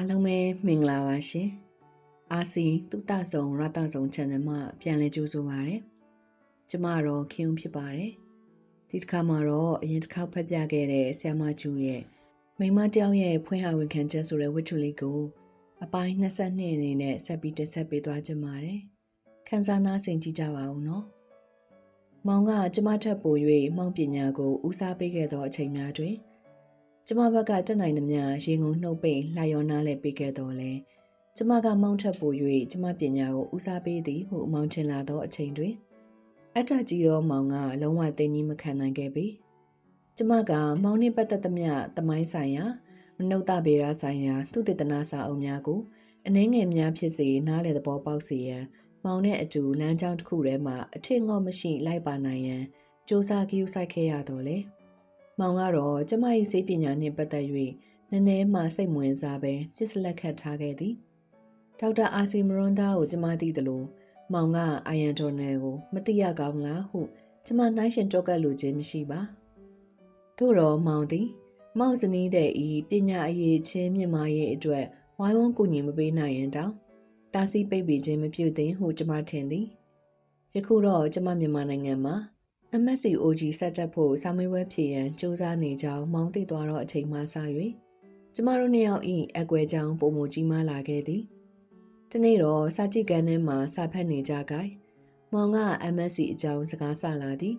အားလုံးပဲမင်္ဂလာပါရှင်။အာစီတုတဆုံရတဆုံ channel မှာပြန်လည်ကြိုဆိုပါရစေ။ကျမတော့ခင်ဦးဖြစ်ပါတယ်။ဒီတစ်ခါမှာတော့အရင်တစ်ခေါက်ဖတ်ပြခဲ့တဲ့ဆ iam မကျူရဲ့မိမတယောက်ရဲ့ဖွင့်ဟဝန်ခံချက်ဆိုတဲ့ဝတ္ထုလေးကိုအပိုင်း22အနေနဲ့ဆက်ပြီးတက်ဆက်ပေးသွားကြပါတယ်။ခန်းစားနားဆင်ကြည့်ကြပါဦးနော်။မောင်ကကျမထက်ပို၍မောင်ပညာကိုဦးစားပေးခဲ့သောအချိန်များတွင် ကျမဘက်ကတက်နိုင်သမျှရေငုံနှုတ်ပိတ်လှယောနားလည်းပေးခဲ့တော်လဲကျမကမောင်းထပ်ပို၍ကျမပညာကိုဦးစားပေးသည်ဟုမောင်းချင်လာသောအချိန်တွင်အတ္တကြီးသောမောင်ကလုံးဝသိကြီးမခံနိုင်ခဲ့ပြီကျမကမောင်နှင့်ပတ်သက်သမျှတမိုင်းဆိုင်ရာမနုဿဗေဒဆိုင်ရာသူတေသနာစာအုပ်များကိုအနှဲငယ်များဖြစ်စေနားလေသဘောပေါက်စေရန်မောင်နဲ့အတူလမ်းကြောင်းတစ်ခုထဲမှာအထင်ငေါမရှိလိုက်ပါနိုင်ရန်စ조사ကြည့်ဆိုင်ခဲ့ရတော့လေ။ မောင်ကတော့ကျမ၏စေပညာနှင့်ပတ်သက်၍နည်းနည်းမှစိတ်ဝင်စားပဲပြစ်လက်ခတ်ထားခဲ့သည်ဒေါက်တာအာစီမရွန်ဒါကိုကျမသိသလိုမောင်ကအာယန်ဒေါ်နယ်ကိုမသိရကောင်းလားဟုကျမနှိုင်းရှင်ကြောက်ကပ်လိုခြင်းမရှိပါသို့တော့မောင်သည်မောင်စနီးတဲ့ဤပညာအရေးချင်းမြင့်မာရေးအတွက်ဝိုင်းဝန်းကူညီမပေးနိုင်ရင်တောင်တာစီပိတ်ပင်ခြင်းမပြုသင့်ဟုကျမထင်သည်ယခုတော့ကျမမြန်မာနိုင်ငံမှာ MSC OG ဆက်တက်ဖို့စာမေးပွဲဖြေရန်စူးစမ်းနေကြောင်းမောင်းသိသွားတော့အချိန်မှစ၍ကျမတို့နှစ်ယောက်ဤအကွယ်ကြောင်ပုံမကြီးမားလာခဲ့သည်။ဒီနေ့တော့စာကြည့်ကန်းထဲမှာစာဖတ်နေကြကြ။မောင်က MSC အကြောင်းစကားဆလာသည်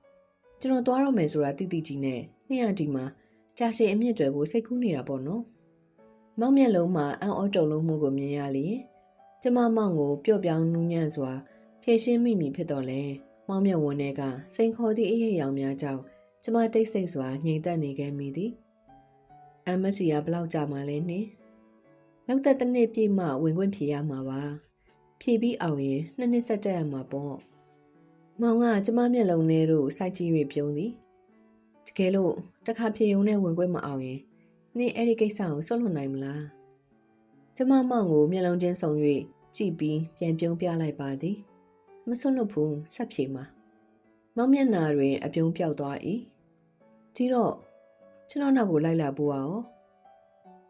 ။ကျွန်တော်သွားတော့မယ်ဆိုတာတိတိကြီးနဲ့နှစ်ရဒီမှာကြာရှည်အမြင့်တွေဖို့စိတ်ကူးနေတာပေါ့နော်။မောင်မျက်လုံးမှာအံ့ဩတုန်လုံးမှုကိုမြင်ရလျင်ကျမမောင်ကိုပျော့ပြောင်းနူးညံ့စွာဖြည့်ရှင်းမိမိဖြစ်တော်လဲ။ မောင်မြတ်ဝန်းထဲကစိန်ခေါ်သည့်အရေးအယောင်များကြောင့်ကျမတိတ်ဆိတ်စွာငြိမ်သက်နေခဲ့မိသည်အမစီကဘလောက်ကြာမှလဲနင်းနောက်သက်တစ်နှစ်ပြည့်မှဝင်ခွင့်ဖြေရမှာပါဖြေပြီးအောင်ရင်နှစ်နှစ်ဆက်တက်ရမှာပေါ့မောင်ကကျမမျက်လုံးထဲသို့စိုက်ကြည့်၍ပြုံးသည်တကယ်လို့တခါဖြေုံနဲ့ဝင်ခွင့်မအောင်ရင်နင်းအဲ့ဒီကိစ္စကိုဆွတ်လွတ်နိုင်မလားကျမမောင်ကိုမျက်လုံးချင်းဆုံ၍ကြည့်ပြီးပြန်ပြုံးပြလိုက်ပါသည် မစွန့်လွတ်ဘူးဆက်ဖြေမှာမောင်မျက်နာတွင် အပြုံးပြောက်သွား၏ဒီတော့ကျွန်တော်နောက်ကိုလိုက်လာပို့အောင်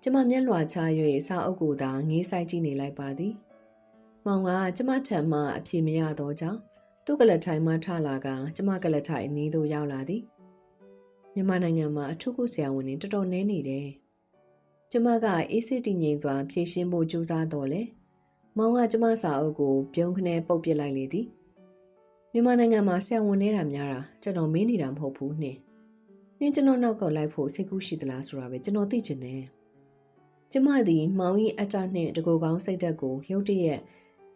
ကျမမျက်လွှာချ၍စာအုပ်ကိုသာငေးဆိုင်ကြည့်နေလိုက်ပါသည်မောင်ကကျမထံမှအဖြေမရတော့ကြောင်းသူ့ကလထိုင်မှထလာကကျမကလထိုင်အနီးသို့ရောက်လာသည်မြန်မာနိုင်ငံမှာအထုခုဆရာဝန်တွေတော်တော်နည်းနေတယ်ကျမကအေးစစ်တည်ငြိမ်စွာဖြည့်ရှင်းဖို့ကြိုးစားတော့လေ မောင်ကကျမစာအုပ်ကိုပြုံးခနဲပုတ်ပစ်လိုက်လေသည်မြန်မာနိုင်ငံမှာဆရာဝန်နေတာများတာကျွန်တော်မင်းနေတာမဟုတ်ဘူးနှင်းနှင်းကျွန်တော်နောက်ကလိုက်ဖို့စိတ်ကူးရှိသလားဆိုတာပဲကျွန်တော်သိချင်တယ်ကျမသည်မောင်ကြီးအတနှင့်တကူကောင်းစိတ်သက်ကိုရုတ်တရက်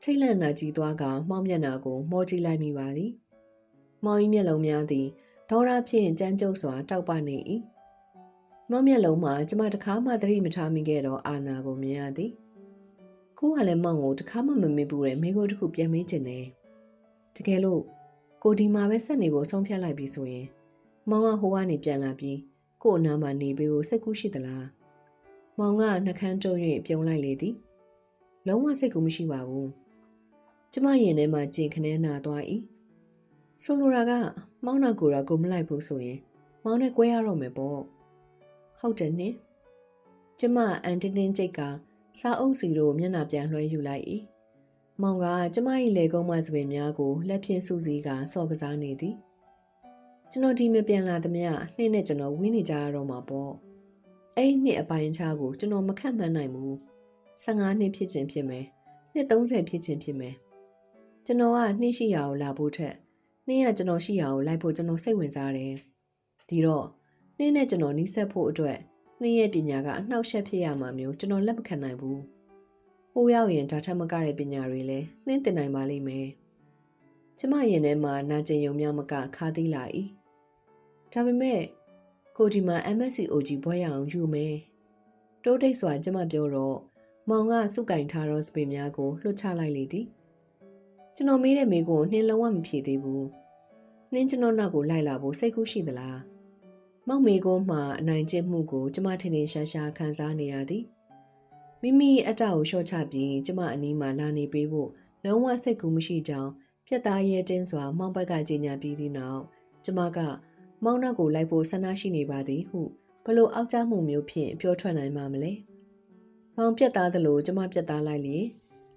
ထိတ်လန့်နာကြည့်သွားကမောင်မျက်နှာကိုမောကြည့်လိုက်မိပါသည်မောင်ကြီးမျက်လုံးများသည်ဒေါရဖြင့်ကြမ်းကြုတ်စွာတောက်ပနေ၏မောင်မျက်လုံးမှာကျမတခါမှသတိမထားမိခဲ့တော့အာနာကိုမြင်ရသည် ကိုကလည်းမောင်ကိုတခါမှမမေ့ဘူးတဲ့မိကိုတခုပြန်မေးချင်တယ်တကယ်လို့ကိုဒီမှာပဲဆက်နေဖို့ဆုံးဖြတ်လိုက်ပြီဆိုရင် မောင်ကဟိုကနေပြန်လာပြီးကို့အနားမှာနေပြီးဖို့စိတ်ကူးရှိသလားမောင်ကနှကန်းတုံး၍ပြုံးလိုက်လေသည်လုံးဝစိတ်ကူးမရှိပါဘူးကျမရင်ထဲမှာကြင်ခနဲနာသွား၏ဆိုလိုတာကမောင်နောက်ကိုတော့ကိုမလိုက်ဘူးဆိုရင် မောင်နဲ့꿰ရတော့မယ်ပေါ့ဟုတ်တယ်နင်ကျမအန်တင်းတင်းကြိတ်က စားအုပ်စီတို့မျက်နှာပြန်လွှဲယူလိုက်၏မောင်ကကျမ၏လေကုန်းမစပင်များကိုလက်ဖြင့်စူးစီးကဆော့ကစားနေသည်ကျွန်တော်ဒီမပြန်လာသမျှနှင်းနဲ့ကျွန်တော်ဝင်းနေကြရတော့မှာပေါ့အဲ့ဒီနှစ်အပိုင်းခြားကိုကျွန်တော်မခန့်မှန်းနိုင်ဘူး15နှစ်ဖြစ်ခြင်းဖြစ်မယ်နှစ်30ဖြစ်ခြင်းဖြစ်မယ်ကျွန်တော်ကနှင်းရှိရာကိုလာဖို့ထက်နှင်းကကျွန်တော်ရှိရာကိုလိုက်ဖို့ကျွန်တော်စိတ်ဝင်စားတယ်ဒီတော့နှင်းနဲ့ကျွန်တော်နီးစပ်ဖို့အတွက် နှင်းရဲ့ပညာကအနှောက်အယှက်ဖြစ်ရမှာမျိုးကျွန်တော်လက်မခံနိုင်ဘူး။ဟိုရောက်ရင်ဒါထက်မကတဲ့ပညာတွေလည်းနှင်းတင်နိုင်ပါလိမ့်မယ်။ကျမရင်ထဲမှာနာကျင်ယုံများမကခါသီးလာ၏။ဒါပေမဲ့ကိုဒီမှာ MSC OG ဘွဲရအောင်ယူမယ်။တိုးတိတ်စွာကျမပြောတော့မောင်ကစုကင်ထားသောစပင်များကိုလွှတ်ချလိုက်လေသည်။ကျွန်တော်မေးတဲ့မေးကိုနှင်းလုံးဝမဖြေသေးဘူး။နှင်းကျွန်တော်နောက်ကိုလိုက်လာဖို့စိတ်ကူးရှိသလား။ မောက်မေကိုမှအနိုင်ကျင့်မှုကိုကျမထင်ထင်ရှားရှားခံစားနေရသည်မိမိအတ္တကိုလျှော့ချပြီးကျမအနီးမှာလာနေပေးဖို့လုံးဝစိတ်ကူးမရှိကြောင်းပြတ်သားရဲတင်းစွာမောင်ဘက်ကကြေညာပြီးသည့်နောက်ကျမကမောင်နောက်ကိုလိုက်ဖို့ဆန္ဒရှိနေပါသည်ဟုဘလို့အောက်ကျမှုမျိုးဖြင့်ပြောထွက်နိုင်မှာမလဲမောင်ပြတ်သားသလိုကျမပြတ်သားလိုက်လေ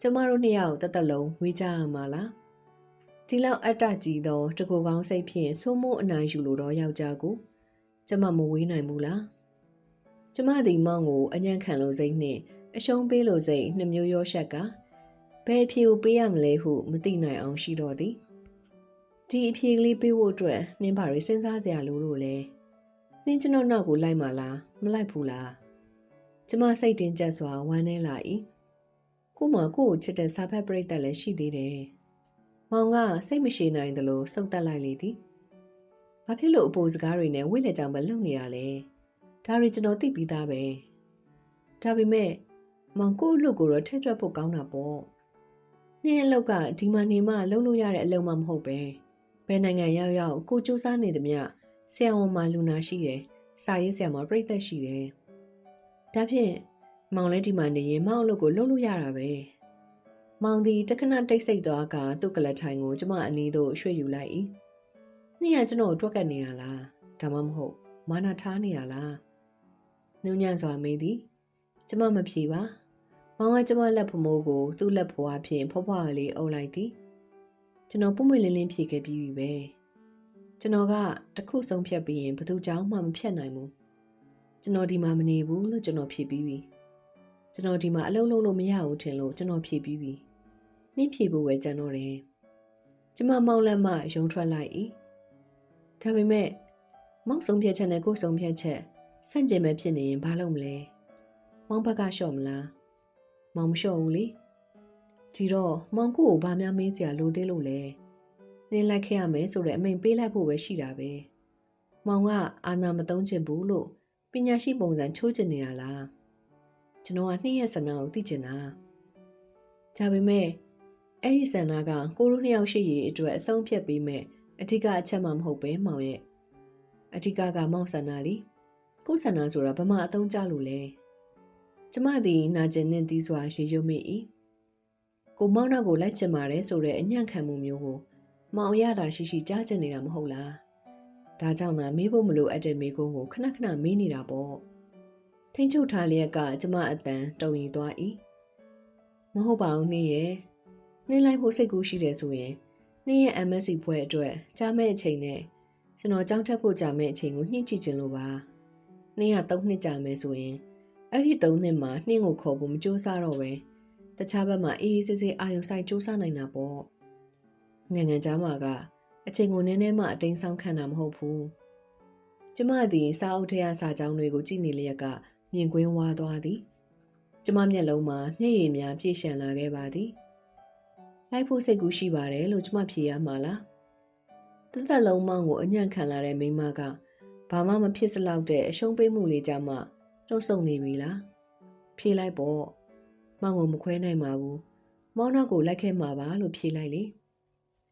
ကျမတို့နှစ်ယောက်တက်တက်လုံးဝေးကြရမှာလားဒီလောက်အတ္တကြီးသောတကူကောင်းစိတ်ဖြင့်ဆိုးမိုးအနိုင်ယူလိုတော့ယောက်ျားကို ကျမမဝေးနိုင်ဘူးလားကျမဒီမောင်ကိုအညံ့ခံလို့စိတ်နဲ့အရှုံးပေးလို့စိတ်နှစ်မျိုးရောရှက်ကဘယ်အဖြေကိုပေးရမလဲဟုမသိနိုင်အောင်ရှိတော့သည်ဒီအဖြေကလေးပေးဖို့အတွက်နှင်းပါရီစဉ်းစားကြရလို့လို့လဲနှင်းကျွန်တော်နောက်ကိုလိုက်မှလားမလိုက်ဘူးလားကျမစိတ်တင်ကြက်စွာဝမ်းနေလာ၏ကိုမကိုကိုချစ်တဲ့စာဖက်ပရိသတ်လည်းရှိသေးတယ်မောင်ကစိတ်မရှိနိုင်သလိုစုပ်တက်လိုက်လေသည် ဘာဖြစ်လို့အပိုစကားတွေနဲ့ဝိလက်ကြောင်ပဲလုံနေတာလဲဒါရီကျွန်တော်သိပြီးသားပဲဒါပေမဲ့မောင်ကို့အလုပ်ကိုတော့ထည့်ထွက်ဖို့ကောင်းတာပေါ့။နေ့အလုပ်ကဒီမှာနေမှလုပ်လို့ရတဲ့အလုပ်မှမဟုတ်ပဲ။ဘယ်နိုင်ငံရောက်ရောက်ကိုစူးစမ်းနေသမျှဆရာဝန်မှာလူနာရှိတယ်။စာရေးဆရာမပြိသက်ရှိတယ်။ဒါဖြင့်မောင်လည်းဒီမှာနေရင်မောင်အလုပ်ကိုလုပ်လို့ရတာပဲ။မောင်ဒီတခဏတိတ်ဆိတ်သွားကသူ့ကလထိုင်ကိုကျမအနီးသို့ရွှေ့ယူလိုက်၏။ နေ့ကကျွန်တော်တွက်ကတ်နေရလား။ဒါမှမဟုတ်မာနာထားနေရလား။နုံညံ့စွာမေးသည်။ကျမမဖြေပါ။မောင်ကကျမလက်ဖမိုးကိုသူ့လက်ဖွားဖြင့်ဖွားဖွားကလေးအုပ်လိုက်သည်ကျွန်တော်ပုံမွေလင်းလင်းဖြေခဲ့ပြီးပြီပဲကျွန်တော်ကတခုဆုံးဖြတ်ပြီးရင်ဘသူကြောင့်မှမဖြတ်နိုင်ဘူးကျွန်တော်ဒီမှာမနေဘူးလို့ကျွန်တော်ဖြေပြီးပြီကျွန်တော်ဒီမှာအလုံးလုံးလို့မရဘူးထင်လို့ကျွန်တော်ဖြေပြီးပြီနှင်းဖြေဖို့ပဲကြံတော့တယ်ကျမမောင်လက်မှယုံထွက်လိုက်၏ ဒါပေမဲ့မောင်ဆုံးဖြတ်ချက်နဲ့ကိုယ်ဆုံးဖြတ်ချက်ဆန့်ကျင်ပဲဖြစ်နေရင်ဘာလုပ်မလဲမောင်ဘက်ကလျှော့မလားမောင်မလျှော့ဘူးလေဒီတော့မောင်ကိုကိုဘာများမေးစရာလိုသေးလို့လဲနင်းလိုက်ခဲ့ရမယ်ဆိုတဲ့အမိန်ပေးလိုက်ဖို့ပဲရှိတာပဲမောင်ကအာနာမတုံးချင်ဘူးလို့ပညာရှိပုံစံချိုးချင်နေတာလားကျွန်တော်ကနှင်းရဲ့ဆန္ဒကိုသိချင်တာဒါပေမဲ့အဲ့ဒီဆန္ဒကကိုရိုနှစ်ယောက်ရှိရည်အတွက်အဆုံးဖြတ်ပေးမယ် အထူးကအချက်မှမဟုတ်ပဲမောင်ရဲ့အထူးကမောင်ဆန္ဒလीကိုဆန္ဒဆိုတာဘာမှအသုံးကျလို့လဲကျမသည်နာကျင်နှင့်သီးစွာရေရွမိ၏ကိုမောင်နောက်ကိုလိုက်ချင်ပါတယ်ဆိုတဲ့အညံ့ခံမှုမျိုးကိုမောင်ရတာရှိရှိကြားချင်နေတာမဟုတ်လားဒါကြောင့်သာမေးဖို့မလိုအပ်တဲ့မေးခွန်းကိုခဏခဏမေးနေတာပေါ့ထိန်ချုပ်ထားလျက်ကကျမအတန်တုံရီသွား၏မဟုတ်ပါဘူးနှင်းရဲ့နှင်းလိုက်ဖို့စိတ်ကူးရှိတယ်ဆိုရင် နှင်းရဲ့ MSC ဘွဲအတွက်ကြားမဲ့အချိန်နဲ့ကျွန်တော်ကြောင်းထက်ဖို့ကြာမဲ့အချိန်ကိုညှိကြည့်ခြင်းလို့ပါနှင်းက၃နှစ်ကြာမယ်ဆိုရင်အဲ့ဒီသုံးနှစ်မှာနှင်းကိုခေါ်ဖို့မကြိုးစားတော့ပဲတခြားဘက်မှာအေးအေးဆေးဆေးအာယုံဆိုင်ကြိုးစားနိုင်တာပေါ့ငငယ်ကြားမှာကအချိန်ကိုနည်းနည်းမှအတိမ်ဆောင်ခံတာမဟုတ်ဘူးကျမသည်စာအုပ်ထဲကစာကြောင်းတွေကိုကြည့်နေလျက်ကမြင်ကွင်းဝါသွားသည်ကျမမျက်လုံးမှာမျက်ရည်များပြည့်ရှံလာခဲ့ပါသည် လိုက်ဖို့စိတ်ကူးရှိပါတယ်လို့ကျမဖြေရမှာလားတသက်လုံးမောင်းကိုအညံ့ခံလာတဲ့မိမကဘာမှမဖြစ်စလောက်တဲ့အရှုံးပေးမှုလေးကြမှာလှုပ်ဆုံနေပြီလားဖြေလိုက်ပေါ့မောင်ကိုမခွဲနိုင်ပါဘူးမောင်နောက်ကိုလိုက်ခဲ့မှာပါလို့ဖြေလိုက်လေ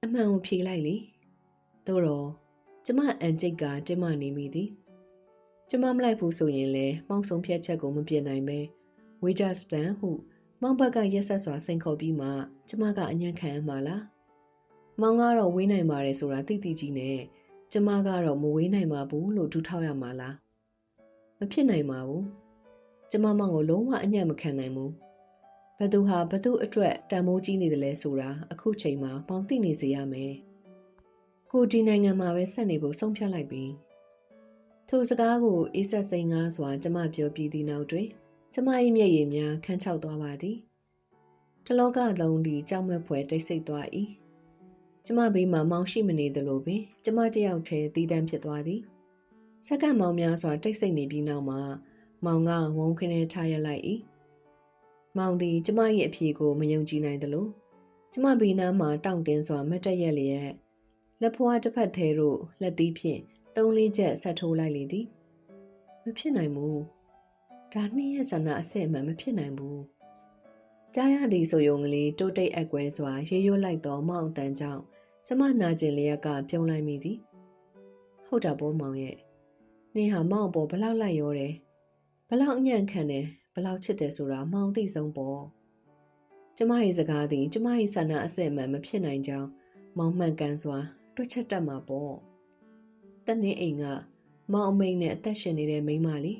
အမှန်ကိုဖြေလိုက်လေသို့တော့ကျမအန်ကျိတ်ကကျမနေမိသည်ကျမမလိုက်ဘူးဆိုရင်လေမောင်ဆုံးဖြတ်ချက်ကိုမပြင်နိုင်ပဲဝေဂျာစတန်ဟု မောင်ဘက်ကရက်ဆက်စွာစိန်ခေါ်ပြီးမှကျမကအညံ့ခံရမှာလားမောင်ကတော့ဝေးနိုင်ပါတယ်ဆိုတာသိသိကြီးနဲ့ကျမကတော့မဝေးနိုင်ပါဘူးလို့ဒူးထောက်ရမှာလားမဖြစ်နိုင်ပါဘူးကျမမောင်ကိုလုံးဝအညံ့မခံနိုင်ဘူးဘသူဟာဘသူအတွက်တန်မိုးကြီးနေတယ်လဲဆိုတာအခုချိန်မှာပေါင်သိနေစေရမယ်ကိုဒီနိုင်ငံမှာပဲဆက်နေဖို့ဆုံးဖြတ်လိုက်ပြီထိုစကားကိုအေးဆက်စိန်ငါးစွာကျမပြောပြီးသည့်နောက်တွင် ကျမ၏မျက်ရည်များခန်းချောက်သွားပါသည်တလောကလုံးဒီကြောက်မက်ဖွယ်တိတ်ဆိတ်သွား၏ကျမဘေးမှာမောင်ရှိမနေသလိုပင် ကျမတယောက်တည်းတည်တံ့ဖြစ်သွားသည်စက္ကန့်မောင်များစွာတိတ်ဆိတ်နေပြီးနောက်မှာမောင်ကဝုန်းခင်းနဲ့ထားရလိုက်၏မောင်သည်ကျမ၏အဖြေကိုမယုံကြည်နိုင်သလိုကျမဘီနားမှာတောင့်တင်းစွာမတ်တက်ရက်လျက်လက်ဖွားတစ်ဖက်သေးတို့လက်သီးဖြင့်သုံးလေးချက်ဆက်ထိုးလိုက်လေသည်မဖြစ်နိုင်ဘူး ဒါနှင်းရဲ့ဆန္ဒအစစ်အမှန်မဖြစ်နိုင်ဘူးကြားရသည်ဆိုယုံကလေးတိုးတိတ်အကွဲစွာရေရွတ်လိုက်သောမောင်တန်ကြောင့်ကျမနာကျင်လျက်ကပြုံးလိုက်မိသည်ဟုတ်တာပေါ့မောင်ရဲ့နင်ဟာမောင်ပေါ်ဘလောက်လိုက်ရောတယ်ဘလောက်အညံ့ခံတယ်ဘလောက်ချစ်တယ်ဆိုတာမောင်သိဆုံးပေါ့ကျမရဲ့စကားသည်ကျမရဲ့ဆန္ဒအစစ်အမှန်မဖြစ်နိုင်ကြောင်းမောင်မှန်ကန်စွာတွက်ချက်တတ်မှာပေါ့တနေ့အိမ်ကမောင်အမိန်နဲ့အသက်ရှင်နေတဲ့မိန်းမလေး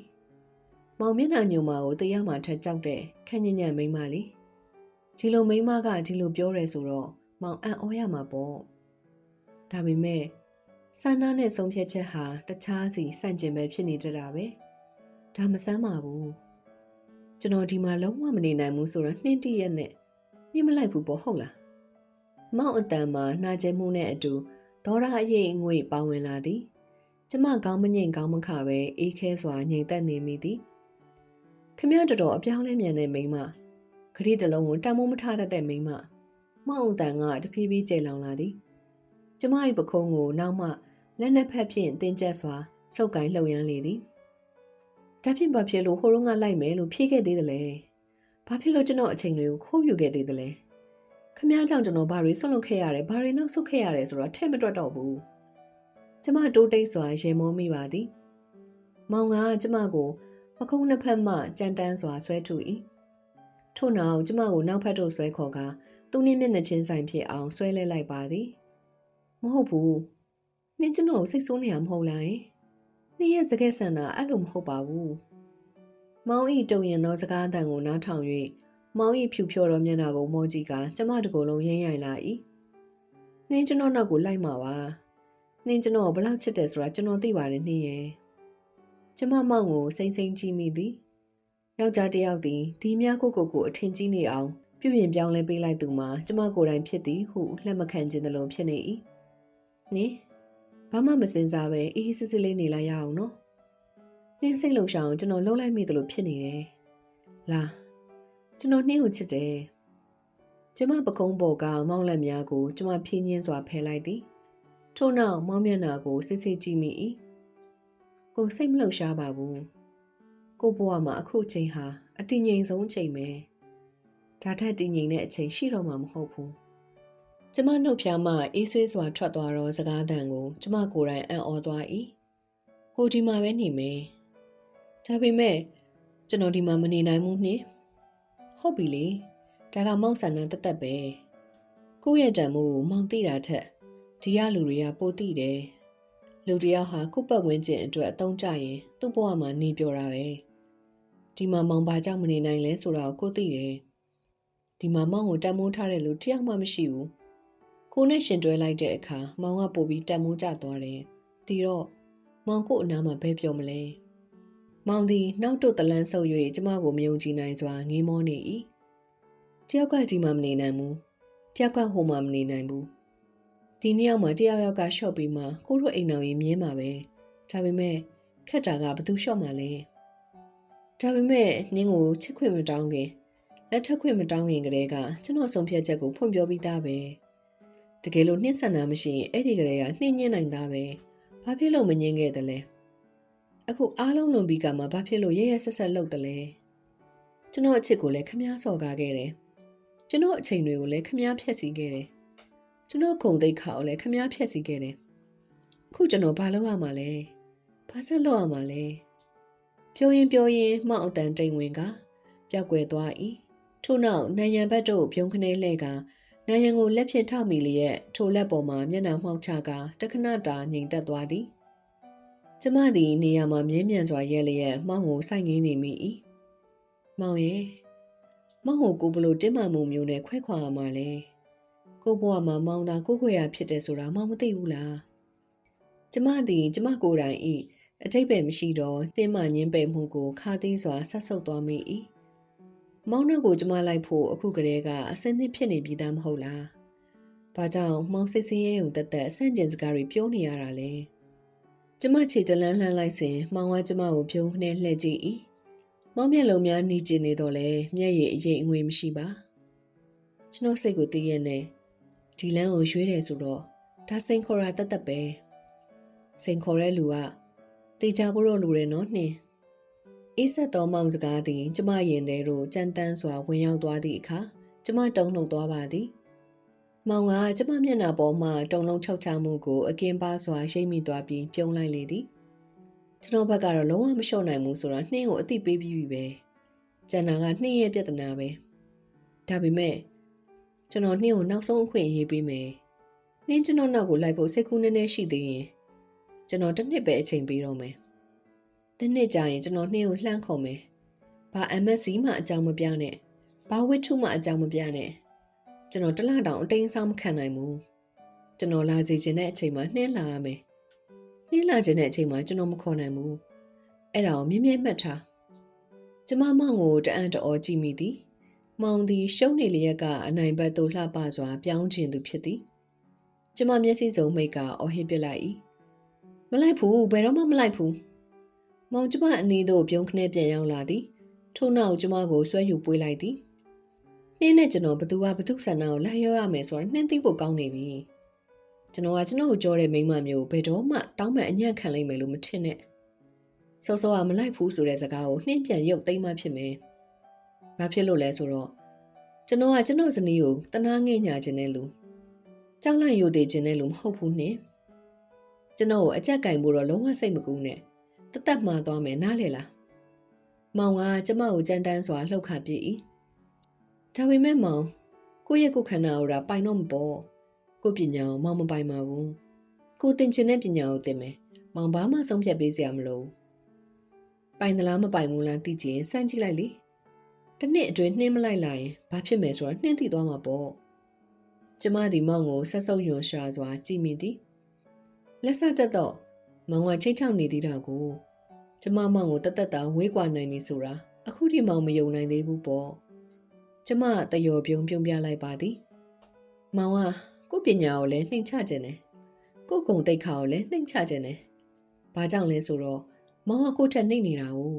မောင်မျက်နှာညုံမာကိုတရားမှထက်ကြောက်တဲ့ခက်ညံ့ညံ့မိန်းမလေးဒီလိုမိန်းမကဒီလိုပြောရဲဆိုတော့မောင်အံ့ဩရမှာပေါ့ဒါပေမဲ့ဆန္ဒနဲ့ဆုံးဖြတ်ချက်ဟာတခြားစီဆန့်ကျင်ပဲဖြစ်နေကြတာပဲဒါမဆမ်းပါဘူးကျွန်တော်ဒီမှာလုံးဝမနေနိုင်ဘူးဆိုတော့နှင်းတရက်နဲ့နှင်းမလိုက်ဘူးပေါ့ဟုတ်လားမောင်အတန်မှာနှာကျမှုနဲ့အတူဒေါရအရေးငွေပါဝင်လာသည် ကျမကောင်းမငိမ့်ကောင်းမခပဲအေးခဲစွာငြိမ်သက်နေမိသည် ခမရတော်တော်အပြောင်းလဲမြန်တဲ့မိန်းမခရီးတစ်လုံးကိုတန်မိုးမထားတတ်တဲ့မိန်းမမောင်အတန်ကတဖြည်းဖြည်းကျလောင်လာသည်ကျမ၏ပခုံးကိုနောက်မှလက်နှစ်ဖက်ဖြင့်တင်းကျပ်စွာစုပ်ကိုင်းလှုပ်ရမ်းလေသည်ဒါဖြင့်ဘာဖြစ်လို့ဟိုတုန်းကလိုက်မယ်လို့ဖြေခဲ့သေးတယ်လဲဘာဖြစ်လို့ကျွန်တော်အချိန်တွေကိုခိုးယူခဲ့သေးတယ်လဲခမ ्या ကြောင့်ကျွန်တော်ဘာတွေဆွန့်လွတ်ခဲ့ရတယ်ဘာတွေနောက်ဆုတ်ခဲ့ရတယ်ဆိုတော့ထဲ့မတွက်တော့ဘူးကျမတိုးတိတ်စွာရေမောမိပါသည်မောင်ကကျမကို ပခုံးနှစ်ဖက်မှကြမ်းတမ်းစွာဆွဲထု၏ထို့နောက်ကျမကိုနောက်ဖက်သို့ဆွဲခေါ်ကာသူနှင်းမျက်နှာချင်းဆိုင်ဖြစ်အောင်ဆွဲလဲလိုက်ပါသည်မဟုတ်ဘူးနင်ကျွန်တော်ကိုစိတ်ဆိုးနေရမဟုတ်လားယင်နင်ရဲ့စကားဆန္ဒအဲ့လိုမဟုတ်ပါဘူးမောင်ဤတုံရင်သောစကားအတန်ကိုနားထောင်၍မောင်ဤဖြူဖြော်သောမျက်နှာကိုမောကြည့်ကကျမတကူလုံးရင်းရိုင်လာ၏နင်ကျွန်တော်နောက်ကိုလိုက်မှာပါနင်ကျွန်တော်ဘလောက်ချစ်တယ်ဆိုတာကျွန်တော်သိပါတယ်နှင်းရဲ့ ကျမမောင်ကိုစိမ့်စိမ့်ကြည့်မိသည်ယောက်ျားတစ်ယောက်သည်ဒီမြကိုကိုကိုအထင်ကြီးနေအောင်ပြုပြင်ပြောင်းလဲပေးလိုက်သူမှာကျမကိုယ်တိုင်ဖြစ်သည်ဟုလက်မခံခြင်းသလိုဖြစ်နေ၏နင်ဘာမှမစင်စားပဲအေးအေးစစ်စစ်လေးနေလိုက်ရအောင်နော်နှင်းစိတ်လုံရှောင်ကျွန်တော်လှုပ်လိုက်မိသလိုဖြစ်နေတယ်လာကျွန်တော်နှင်းကိုချစ်တယ်ကျမပကုံးပေါ်ကမောင်းလက်များကိုကျမဖြင်းညင်းစွာဖယ်လိုက်သည်ထို့နောက်မောင်းမျက်နှာကိုစစ်စစ်ကြည့်မိ၏ ကိုစိတ်မလှုပ်ရှားပါဘူးကိုဘဝမှာအခုချိန်ဟာအတည်ငြိမ်ဆုံးချိန်ပဲဒါထက်တည်ငြိမ်တဲ့အချိန်ရှိတော့မှာမဟုတ်ဘူးကျမနှုတ်ဖျားမှအေးဆေးစွာထွက်သွားသောစကားသံကို ကျမကိုယ်တိုင်အံ့ဩသွား၏ကိုဒီမှာပဲနေမယ်ဒါပေမဲ့ကျွန်တော်ဒီမှာမနေနိုင်ဘူးနှင်ဟုတ်ပြီလေဒါကမောင်ဆန္ဒတသက်ပဲကိုယ့်ရဲ့တန်မိုးကိုမောင်သိတာထက်ဒီရလူတွေကပိုသိတယ် လူတယောက်ဟာကိုယ့်ပတ်ဝန်းကျင်အတွက်အသုံးကျရင်သူ့ဘဝမှာနေပြောတာပဲဒီမှာမောင်ဘာကြောင့်မနေနိုင်လဲဆိုတာကိုကိုသိတယ်ဒီမှာမောင်ကိုတန်မိုးထားတဲ့လူတယောက်မှမရှိဘူးကိုနဲ့ရှင်တွဲလိုက်တဲ့အခါမောင်ကပို့ပြီးတန်မိုးကျသွားတယ်ဒီတော့မောင်ကိုအနားမှာဘဲပြောမလဲမောင်သည်နောက်တုတ်တလန်းဆုပ်၍ကျမကိုမယုံကြည်နိုင်စွာငေးမောနေ၏တယောက်ကဒီမှာမနေနိုင်ဘူးတယောက်ကဟိုမှာမနေနိုင်ဘူး ဒီနှစ်ယောက်မှာတယောက်ယောက်ကရှော့ပြီးမှကိုတို့အိမ်တော်ကြီးမြင်းမှာပဲဒါပေမဲ့ခက်တာကဘသူရှော့မှာလဲဒါပေမဲ့နင်းကိုချစ်ခွင့်မတောင်းခင်လက်ထပ်ခွင့်မတောင်းခင်ကလေးကကျွန်တော်ဆုံးဖြတ်ချက်ကိုဖွင့်ပြောပြီးသားပဲတကယ်လို့နှင်းဆန္ဒမရှိရင်အဲ့ဒီကလေးကနှင်းညင်းနိုင်သားပဲဘာဖြစ်လို့မငင်းခဲ့တယ်လဲအခုအားလုံးလွန်ပြီးကမှဘာဖြစ်လို့ရရဆက်ဆက်လုပ်တယ်လဲကျွန်တော်အချစ်ကိုလည်းခမားစော်ကားခဲ့တယ်ကျွန်တော်အချိန်တွေကိုလည်းခမားဖြတ်စီခဲ့တယ် ကျွန်တော်ခုံသိက္ခာကိုလည်းခမားဖြတ်စီခဲ့တယ်အခုကျွန်တော်ဘာလုပ်ရမှာလဲဘာဆက်လုပ်ရမှာလဲပြောရင်ပြောရင်မှောက်အတန်တိမ်ဝင်ကပျောက်ကွယ်သွား၏ထို့နောက်နိုင်ရန်ဘက်တို့ပြုံးခနဲလှဲ့ကနိုင်ရန်ကိုလက်ဖြင့်ထောက်မိလျက်ထိုလက်ပေါ်မှာမျက်နှာမှောက်ချကတခဏတာငြိမ်သက်သွားသည်ကျမသည်နေရာမှာမြင်းမြန်စွာရဲလျက်မောင်ကိုစိုက်ငင်းနေမိ၏မောင်ရဲ့မောင်ကိုကိုဘလို့တင်းမာမှုမျိုးနဲ့ခွဲခွာရမှာလဲ ကိုဘွားမှာမောင်သာကိုခွေရဖြစ်တယ်ဆိုတာမောင်မသိဘူးလားကျမသည်ကျမကိုယ်တိုင်ဤအတိတ်ပဲမရှိတော့တင်းမာညင်းပယ်မှုကိုခါသီးစွာဆက်ဆုပ်သွားမိ၏မောင်နှက်ကိုကျမလိုက်ဖို့အခုကတည်းကအစင်းသစ်ဖြစ်နေပြီးသားမဟုတ်လားဘာကြောင့်မောင်စိတ်ဆင်းရဲုံတက်တက်ဆန့်ကျင်စကားတွေပြောနေရတာလဲကျမခြေတလန်းလှမ်းလိုက်စဉ်မောင်ကကျမကိုပြုံးခနဲ့လှည့်ကြည့်၏မောင်မျက်လုံးများနှီးကျင်နေတော့လဲမျက်ရည်အရင်အငွေမရှိပါကျွန်တော်စိတ်ကိုသိရနဲ့ ဒီလမ်းကိုရွှေ့တယ်ဆိုတော့ဒါစိန်ခေါ်တာတတ်တတ်ပဲစိန်ခေါ်တဲ့လူကတေချာဖို့တော့လူတယ်နော်နှင်းအေးဆက်သောမောင်စကားသည် ကျမရင်ထဲသို့ကြမ်းတမ်းစွာဝင်ရောက်သွားသည့်အခါကျမတုံလှုပ်သွားပါသည်မောင်ကကျမမျက်နှာပေါ်မှတုံလုံးခြောက်ချမှုကိုအကင်းပါစွာရှိမိသွားပြီးပြုံးလိုက်လေသည်ကျွန်တော်ဘက်ကတော့လုံးဝမလျှော့နိုင်ဘူးဆိုတော့နှင်းကိုအတိပေးပြီးပြီပဲကျန်တာကနှင်းရဲ့ပြဿနာပဲဒါပေမဲ့ ကျွန်တော်နှင်းကိုနောက်ဆုံးအခွင့်အရေးပေးမယ်နှင်းကျွန်တော်နောက်ကိုလိုက်ဖို့စိတ်ကူးနည်းနည်းရှိသေးရင်ကျွန်တော်တစ်နှစ်ပဲအချိန်ပေးတော့မယ်တနေ့ကျရင်ကျွန်တော်နှင်းကိုလှမ်းခေါ်မယ်။ဘာ MSC မှအကြောင်းမပြနဲ့။ဘာဝိထုမှအကြောင်းမပြနဲ့။ကျွန်တော်တစ်လတောင်အတိမ်ဆောင်မခံနိုင်ဘူး။ကျွန်တော်လာစီခြင်းတဲ့အချိန်မှာနှင်းလာရမယ်။နှင်းလာခြင်းတဲ့အချိန်မှာကျွန်တော်မခေါ်နိုင်ဘူး။အဲ့ဒါကိုမြင်းမြဲမှတ်ထား။ကျမမောင်ကိုတအံ့တော်ကြည့်မိသည်။ မောင်သည်ရှုံးနေလျက်ကအနိုင်ဘက်သို့လှပစွာ ပြောင်းခြင်းသူဖြစ်သည်။ကျမမျက်စိစုံမိတ်ကအော်ဟစ်ပစ်လိုက်၏။မလိုက်ဘူးဘယ်တော့မှမလိုက်ဘူး။မောင်ကျမအနီးသို့ပြုံးခနဲ့ပြန်ရောက်လာသည်။ထို့နောက်ကျမကိုဆွဲယူပွေးလိုက်သည်။နှင်းနဲ့ကျွန်တော်ဘသူကဘသူဆန္ဒကိုလိုက်ရောရမယ်ဆိုတာနှင်းသိဖို့ကောင်းနေပြီ။ကျွန်တော်ကကျွန်တော်ကိုကြောတဲ့မိန်းမမျိုးဘယ်တော့မှတောင်းပန်အညံ့ခံလိုက်မယ်လို့မထင်နဲ့။စောစောကမလိုက်ဘူးဆိုတဲ့စကားကိုနှင်းပြန်ရုပ်သိမ်းမှဖြစ်မယ်။ ဘာဖြစ်လို့လဲဆိုတော့ကျွန်တော်ကကျွန်တော်ဇနီးကိုတနာငဲ့ညာခြင်းတဲ့လူကြောက်လန့်ယိုသေးခြင်းတဲ့လူမဟုတ်ဘူးနှင်း။ကျွန်တော်ကိုအကြက်ကင်ဖို့တော့လုံးဝစိတ်မကူးနဲ့။တသက်မှားသွားမယ်နားလေလား။မောင်ကကျမကိုကြမ်းတမ်းစွာလှုပ်ခါပြစ်၏။ဒါပေမဲ့မောင်ကိုယ့်ရဲ့ကိုယ်ခန္ဓာကိုယ်ဒါပိုင်တော့မပေါ့။ကိုယ်ပညာကိုမောင်မပိုင်ပါဘူး။ကိုယ်သင်ချင်တဲ့ပညာကိုသင်မယ်။မောင်ဘာမှဆုံးဖြတ်ပေးစရာမလိုဘူး။ပိုင်သလားမပိုင်ဘူးလားသိချင်စမ်းကြည့်လိုက်လေ။ တစ်နှစ်အတွင်းနှင်းမလိုက်လာရင်ဘာဖြစ်မယ်ဆိုတာနှင်းသိသွားမှာပေါ့။ကျမဒီမောင်ကိုဆက်ဆုပ်ယွန်ရှာစွာကြည့်မိသည်။လက်ဆက်တက်တော့မောင်ကချိတ်ချောက်နေသေးတာကိုကျမမောင်ကိုတသက်တာဝေးကွာနိုင်ပြီဆိုတာအခုထိမောင်မယုံနိုင်သေးဘူးပေါ့ကျမတယောပြုံပြုံပြလိုက်ပါသည်မောင်ကကိုယ့်ပညာကိုလည်းနှိမ်ချခြင်းတယ်ကိုယ့်ဂုံတိတ်ခါကိုလည်းနှိမ်ချခြင်းတယ်ဘာကြောင့်လဲဆိုတော့မောင်ကကိုယ့်ထက်နှိမ်နေတာကို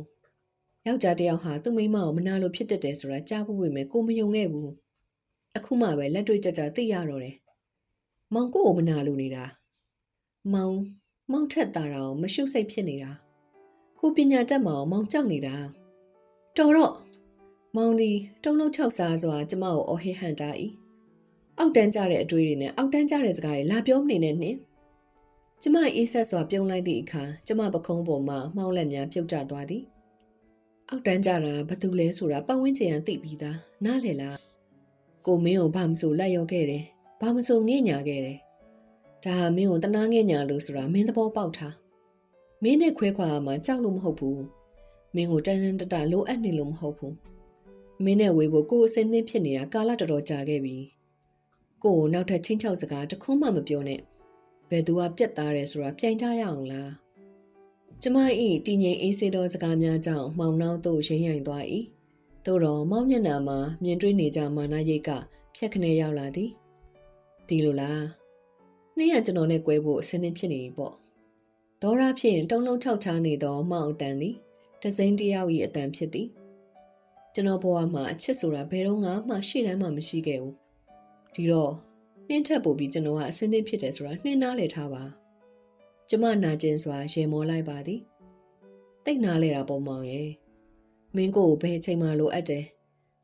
ယောက်ျားတစ်ယောက်ဟာသူ့မိန်းမကိုမနာလို့ဖြစ်တတ်တယ်ဆိုတာကြားဖို့ဝင်မယ်ကိုမယုံခဲ့ဘူးအခုမှပဲလက်တွေ့ကြကြသိရတော့တယ်မောင်ကိုကိုမနာလို့နေတာမောင်မောင်ထက်တာတာကိုမရှုပ်စိတ်ဖြစ်နေတာကိုပညာတတ်မအောင်မောင်ကြောက်နေတာတော်တော့မောင်ဒီတုံးလုံး၆စားစွာကျမကိုအော်ဟစ်ဟန်တာ၏အောက်တန်းကြတဲ့အတွေ့တွေနဲ့အောက်တန်းကြတဲ့စကားတွေလာပြောမနေနဲ့နှင်ကျမအေးဆက်စွာပြုံးလိုက်သည့်အခါကျမပခုံးပေါ်မှမှောက်လက်များပြုတ်ကျသွားသည် အောက်တန်းကြတာဘာတူလဲဆိုတာပတ်ဝန်းကျင်ကသိပြီးသားနားလေလားကိုမင်းကိုဘာမဆိုလက်ရောခဲ့တယ်ဘာမဆိုငဲ့ညာခဲ့တယ်ဒါဟာမင်းကိုတနာငဲ့ညာလို့ဆိုတာမင်းသဘောပေါက်ထားမင်းနဲ့ခွဲခွာရမှာကြောက်လို့မဟုတ်ဘူးမင်းကိုတန်တန်တတလိုအပ်နေလို့မဟုတ်ဘူးမင်းနဲ့ဝေဖို့ကိုယ်အစင်းနှင်းဖြစ်နေတာကာလတော်တော်ကြာခဲ့ပြီကိုကိုနောက်ထပ်ချင်းချောက်စကားတခွန်းမှမပြောနဲ့ဘယ်သူကပြက်သားတယ်ဆိုတာပြိုင်ကြရအောင်လား ကျမ၏တည်ငြိမ်အေးစေသောစကားများကြောင့်မှောင်နှောင်းသို့ရိမ့်ရိုင်သွား၏သို့တော့မောင်မျက်နှာမှာမြင်တွေ့နေကြမာနရိတ်ကဖြက်ခနဲရောက်လာသည်ဒီလိုလားနှင်းရကျွန်တော်နဲ့꿰ဖို့အစင်းနှင်းဖြစ်နေပြီပေါ့ဒေါရဖြင့်တုံလုံးထောက်ချနေသောမောင်အတန်သည်တစိမ့်တယောက်၏အတန်ဖြစ်သည်ကျွန်တော်ဘဝမှာအချစ်ဆိုတာဘယ်တော့မှရှေ့တန်းမှမရှိခဲ့ဘူးဒီတော့နှင်းထက်ပို့ပြီးကျွန်တော်ကအစင်းသင်းဖြစ်တယ်ဆိုတာနှင်းနားလည်ထားပါ ကျမနာကျင်စွာရေမောလိုက်ပါသည်တိတ်နားလဲတာပေါ့မောင်ရဲ့မင်းကိုဘယ်ချိန်မှလိုအပ်တယ်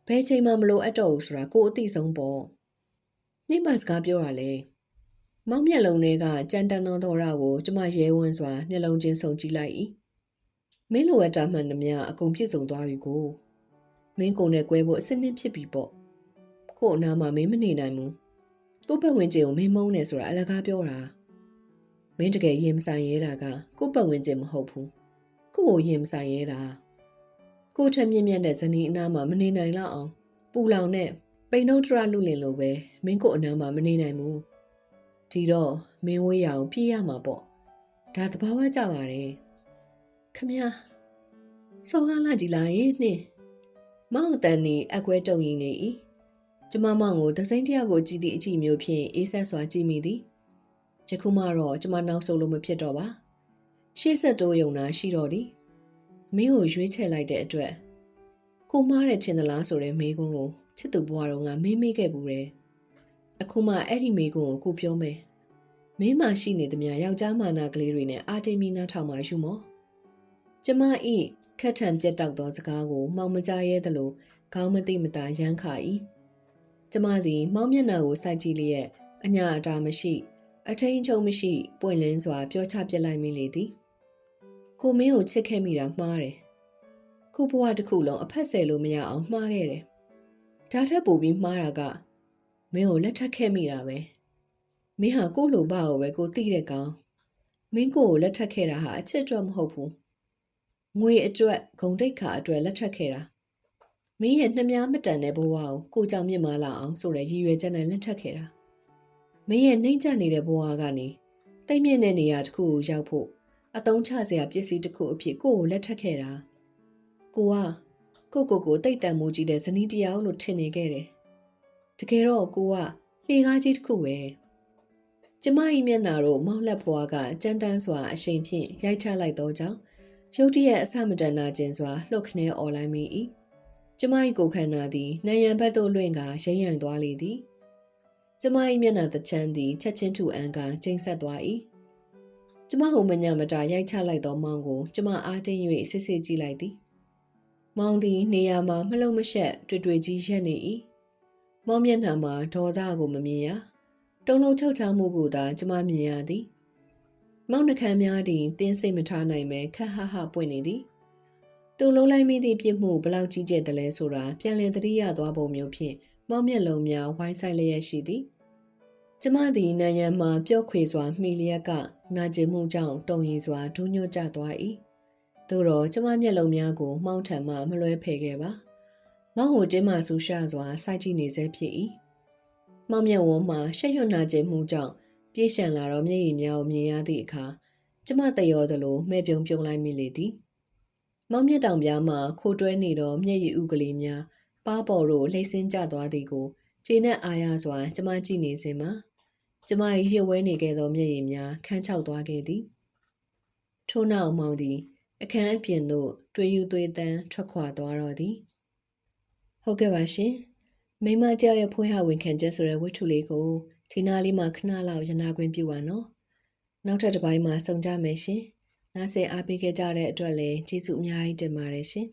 ဘယ်ချိန်မှမလိုအပ်တော့ဘူးဆိုတာကိုအသိဆုံးပေါ့နှင်းမစကားပြောတာလေမောင်မျက်လုံးထဲကကြမ်းတမ်းသောသောရကိုကျမရဲဝန်းစွာမျက်လုံးချင်းစုံကြည့်လိုက်၏မင်းလိုအပ်တာမှန်သမျှအကုန်ပြည့်စုံသွားပြီကိုမင်းကိုနဲ့꿰ဖို့အစင်းနှင်းဖြစ်ပြီပေါ့ကို့အနာမှာမင်းမနေနိုင်ဘူးကို့ပတ်ဝန်းကျင်ကိုမင်းမုန်းနေဆိုတာအလကားပြောတာ မင်းတကယ်ရင်မဆိုင်ရဲတာကကို့ပတ်ဝန်းကျင်မဟုတ်ဘူးကို့ကိုရင်မဆိုင်ရဲတာကို့ထက်မြင့်မြတ်တဲ့ဇနီးအနာမှာမနေနိုင်လောက်အောင်ပူလောင်နဲ့ပိန်နှုတ်ထရလူလင်လိုပဲမင်းကို့အနာမှာမနေနိုင်ဘူးဒီတော့မင်းဝေးရအောင်ပြေးရမှာပေါ့ဒါသဘာဝကြပါတယ်ခမညာစောကားလာကြည့်လိုက်ရင်နှင်းမောင်တန်နေအကွဲတုံရင်နေ၏ကျမမောင်ကိုဒစိမ့်တယောက်ကိုကြည့်သည့်အကြည့်မျိုးဖြင့်အေးဆက်စွာကြည့်မိသည် ယခုမှတော့ကျမနောက်ဆုံးလို့မဖြစ်တော့ပါရှေ့ဆက်တိုးယုံနာရှိတော့သည်မင်းကိုရွေးချယ်လိုက်တဲ့အတွက်ကိုမားတဲ့ထင်သလားဆိုတဲ့မိကုန်းကိုချစ်သူဘွားတော်ကမေးမိခဲ့ဘူးတယ်အခုမှအဲ့ဒီမိကုန်းကိုကိုပြောမယ်မင်းမှရှိနေသမျှယောက်ျားမာနာကလေးတွေနဲ့အာတေမီနာထောင်မှယူမော့ကျမဤခက်ထန်ပြတ်တောက်သောစကားကိုမှောင်မကြားရဲသလိုခေါင်းမသိမသာရမ်းခါ၏ကျမသည်မောင်မျက်နှာကိုစိုက်ကြည့်လျက်အညာအတာမရှိ အထိန်ချုံမရှိ ပွင့်လင်းစွာ ပြောချပြလိုက်မိလေသည်ကိုမင်းကိုချစ်ခဲ့မိတာမှားတယ်ခုဘဝတစ်ခုလုံးအဖက်ဆယ်လို့မရအောင်မှားခဲ့တယ်ဒါထက်ပိုပြီးမှားတာကမင်းကိုလက်ထပ်ခဲ့မိတာပဲမင်းဟာကို့လိုဘကိုပဲကိုသိတဲ့ကောင်မင်းကိုကိုလက်ထပ်ခဲ့တာဟာအချစ်တော့မဟုတ်ဘူးငွေအတွက်ဂုံတိတ်ခါအတွက်လက်ထပ်ခဲ့တာမင်းရဲ့နှမမတန်တဲ့ဘဝကိုကိုကြောင့်မြင့်မာလာအောင်ဆိုတဲ့ရည်ရွယ်ချက်နဲ့လက်ထပ်ခဲ့တာ မင်းရဲ့နှိမ့်ချနေတဲ့ဘဝကနေတိတ်မြင့်တဲ့နေရာတစ်ခုကိုရောက်ဖို့အတုံးချစရာပစ္စည်းတစ်ခုအဖြစ်ကိုယ့်ကိုလက်ထပ်ခဲ့တာကိုကကိုကိုကိုတိတ်တန်မှုကြီးတဲ့ဇနီးတရားလို့ထင်နေခဲ့တယ်တကယ်တော့ကိုကလှေကားကြီးတစ်ခုပဲကျမ၏မျက်နာတို့မောက်လက်ဘွားကကြမ်းတမ်းစွာအရှိန်ဖြင့်ရိုက်ချလိုက်သောကြောင့်ရုတ်တရက်အဆမတန်နာကျင်စွာလှုပ်ခနဲអော်လိုက်မိ၏ကျမ၏ကိုယ်ခန္ဓာသည်နံရံဘက်သို့လွင့်ကာရိမ့်ရံသွားလေသည် ကျမ၏မျက်နှာတစ်ချမ်းသည်ချက်ချင်းထူအန်ကကျိန်ဆက်သွား၏ကျမဟိုမညမတာရိုက်ချလိုက်သောမောင်ကို ကျမအားတင်း၍စစ်စစ်ကြည့်လိုက်သည်မောင်သည်နေရာမှာမလုံမရှက်တွေ့တွေ့ကြီးရက်နေ၏မောင်မျက်နှာမှာဒေါသကိုမမြင်ရတုံလုံးချုပ်ချမှုကိုသာကျမမြင်ရသည်မောင်နှခမ်းများသည်တင်းစိတ်မထားနိုင်ပဲခက်ဟဟပွင့်နေသည်သူလုံးလိုက်မိသည့်ပြစ်မှုဘလောက်ကြီးကျယ်တယ်လဲဆိုတာပြန်လည်သတိရသွားပုံမျိုးဖြင့် မောင်မျက်လုံးများဝိုင်းဆိုင်လျက်ရှိသည်ကျမသည်နံရံမှပျော့ခွေစွာမှီလျက်ကနာကျင်မှုကြောင့်တုံရီစွာဒုညွတ်ကျသွား၏သို့တော့ကျမမျက်လုံးများကိုမှောင်ထံမှမလွဲဖယ်ခဲ့ပါမောင်ကိုတင်းမှဆူရှာစွာစိုက်ကြည့်နေစေဖြစ်၏မောင်မျက်ဝန်းမှာရှက်ရွံ့နာကျင်မှုကြောင့်ပြေးရှံလာတော့မျက်ရည်များကိုမြင်ရသည့်အခါကျမတယောသလိုမဲ့ပြုံပြုံလိုက်မိလေသည်မောင်မျက်တောင်ပြားမှခိုတွဲနေသောမျက်ရည်ဥကလေးများ ပါပေါ်တို့လှိမ့်ဆင်းကျသွားသည်ကိုခြေနဲ့အားရစွာကျမကြည့်နေစဉ်မှာကျမ၏ရွှေဝဲနေခဲ့သောမျက်ရည်များခန်းချောက်သွားခဲ့သည်ထို့နောက်မောင်သည် အခန်းအပြင်သို့တွေးယူသွေးတန်းထွက်ခွာသွားတော့သည်ဟုတ်ကဲ့ပါရှင်မိမတယောက်ရဲ့ဖွင့်ဟဝင်ခံချက်ဆိုတဲ့ဝတ္ထုလေးကိုဒီနားလေးမှာခဏလောက်ရနာခွင့်ပြုပါနော်နောက်ထပ်တစ်ပိုင်းမှာစုံကြမယ်ရှင်နားဆင်အားပေးခဲ့ကြတဲ့အတွက်လည်းကျေးဇူးအများကြီးတင်ပါတယ်ရှင်